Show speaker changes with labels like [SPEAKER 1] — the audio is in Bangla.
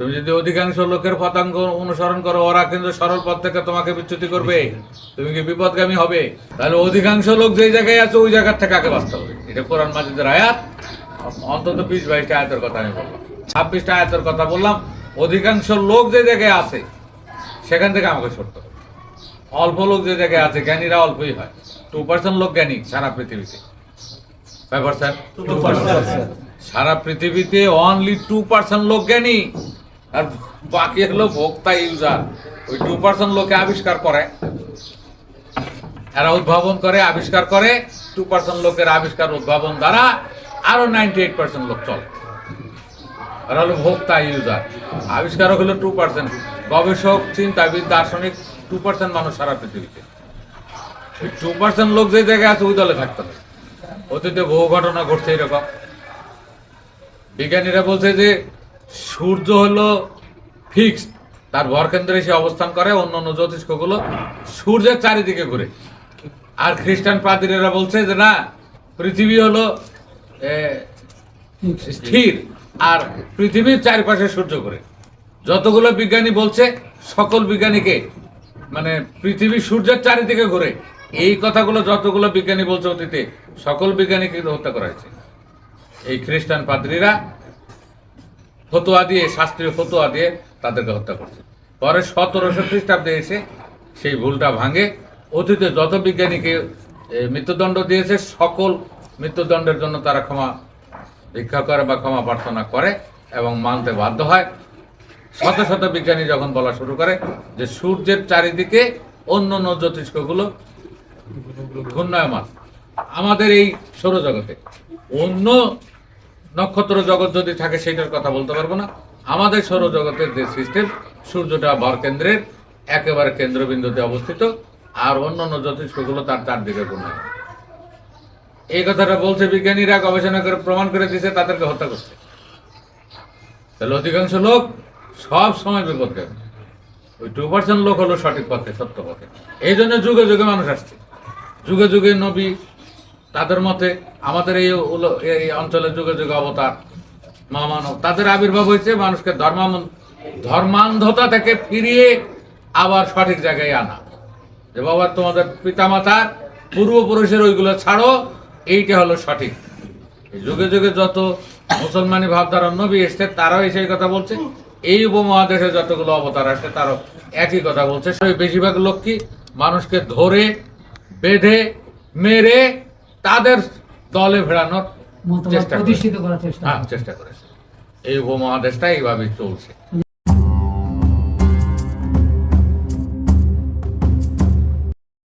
[SPEAKER 1] তুমি যদি অধিকাংশ লোকের পতাঙ্গ অনুসরণ করো ওরা কিন্তু সরল পথ থেকে তোমাকে বিচ্যুতি করবে। তুমি কি বিপদগামী হবে? তাহলে অধিকাংশ লোক যেই জায়গায় আছে ওই জায়গার থেকে আগে বাঁচতে হবে? এটা কোরআন মাজিদের আয়াত। অন্তত বিশ বাইশটা আয়াতের কথা আমি বললাম। ছাব্বিশটা আয়াতের কথা বললাম। অধিকাংশ লোক যে জায়গায় আছে সেখান থেকে আমাকে সরতে হবে। অল্প লোক যে জায়গায় আছে জ্ঞানীরা অল্পই হয়। টু পার্সেন্ট লোক জ্ঞানী সারা পৃথিবীতে। ফাইভ পার্সেন্ট সারা পৃথিবীতে অনলি টু পার্সেন্ট লোক জ্ঞানী। আর বাকি হলো ভোক্তা ইউজার। ওই টু পার্সেন্ট লোকে আবিষ্কার করে। এরা উদ্ভাবন করে, আবিষ্কার করে টু পার্সেন্ট লোকের আবিষ্কার উদ্ভাবন দ্বারা আরও নাইনটি এইট পার্সেন্ট লোক চলে। এরা হলো ভোক্তা ইউজার। আবিষ্কারক হলো টু পার্সেন্ট গবেষক, চিন্তাবিদ, দার্শনিক টু পার্সেন্ট মানুষ সারা পৃথিবীতে। ওই টু পার্সেন্ট লোক যে জায়গায় আছে, ওই দলে থাকতে হবে। অতীতে বহু ঘটনা ঘটছে এরকম। বিজ্ঞানীরা বলছে যে সূর্য হলো ফিক্সড তার ভরকেন্দ্রে এসে অবস্থান করে, অন্য অন্য জ্যোতিষ্কগুলো সূর্যের চারিদিকে ঘুরে। আর খ্রিস্টান পাদ্রীরা বলছে যে না, পৃথিবী হলো স্থির, আর পৃথিবীর চারপাশে সূর্য ঘুরে। যতগুলো বিজ্ঞানী বলছে, সকল বিজ্ঞানীকে মানে পৃথিবী সূর্যের চারিদিকে ঘুরে, এই কথাগুলো যতগুলো বিজ্ঞানী বলছে অতীতে, সকল বিজ্ঞানীকে হত্যা করা হয়েছে। এই খ্রিস্টান পাদ্রীরা ফতোয়া দিয়ে, শাস্ত্রীয় ফতোয়া দিয়ে তাদেরকে হত্যা করছে। পরে সতেরোশো খ্রিস্টাব্দে এসে সেই ভুলটা ভাঙে। অতীতে যত বিজ্ঞানীকে মৃত্যুদণ্ড দিয়েছে, সকল মৃত্যুদণ্ডের জন্য তারা ক্ষমা ভিক্ষা করে বা ক্ষমা প্রার্থনা করে এবং মানতে বাধ্য হয়। শত শত বিজ্ঞানী যখন বলা শুরু করে যে সূর্যের চারিদিকে অন্য অন্য জ্যোতিষ্কগুলো ঘূর্ণায়মান। আমাদের এই সৌরজগতে অন্য নক্ষত্র জগৎ যদি থাকে সেটার কথা বলতে পারব না। আমাদের সৌরজগতের যে সিস্টেম সূর্যটা ভর কেন্দ্রের, একেবারে কেন্দ্রবিন্দুতে অবস্থিত, আর অন্য অন্য জ্যোতিষ্কগুলো তার চারদিকে ঘূর্ণায়মান এই কথাটা বলছে বিজ্ঞানীরা, গবেষণা করে, প্রমাণ করে দিয়েছে তাদেরকে হত্যা করছে। তাহলে অধিকাংশ লোক সব সময় বিপদগামী ওই টু পার্সেন্ট লোক হলো সঠিক পথে, সত্য পথে। এই জন্য যুগে যুগে মানুষ আসছে। যুগে যুগে নবী তাদের মতে আমাদের এই এই অঞ্চলে যুগে যুগে অবতার মহামানব, তাদের আবির্ভাব হয়েছে মানুষকে ধর্মাম ধর্মান্ধতা থেকে ফিরিয়ে আবার সঠিক জায়গায় আনা। যে বাবা, তোমাদের পিতামাতার পূর্বপুরুষের ওইগুলো ছাড়ো, এইটা হলো সঠিক। যুগে যুগে যত মুসলমানি ভাবধারা নবী এসছে, তারাও এসে কথা বলছে। এই উপমহাদেশে যতগুলো অবতার আসছে, তারাও একই কথা বলছে। সেই বেশিরভাগ লোক কি মানুষকে ধরে, বেঁধে, মেরে তাদের দলে ফেরানোর চেষ্টা
[SPEAKER 2] করার চেষ্টা
[SPEAKER 1] হ্যাঁ চেষ্টা করেছে। এই উপমহাদেশটা এইভাবে চলছে।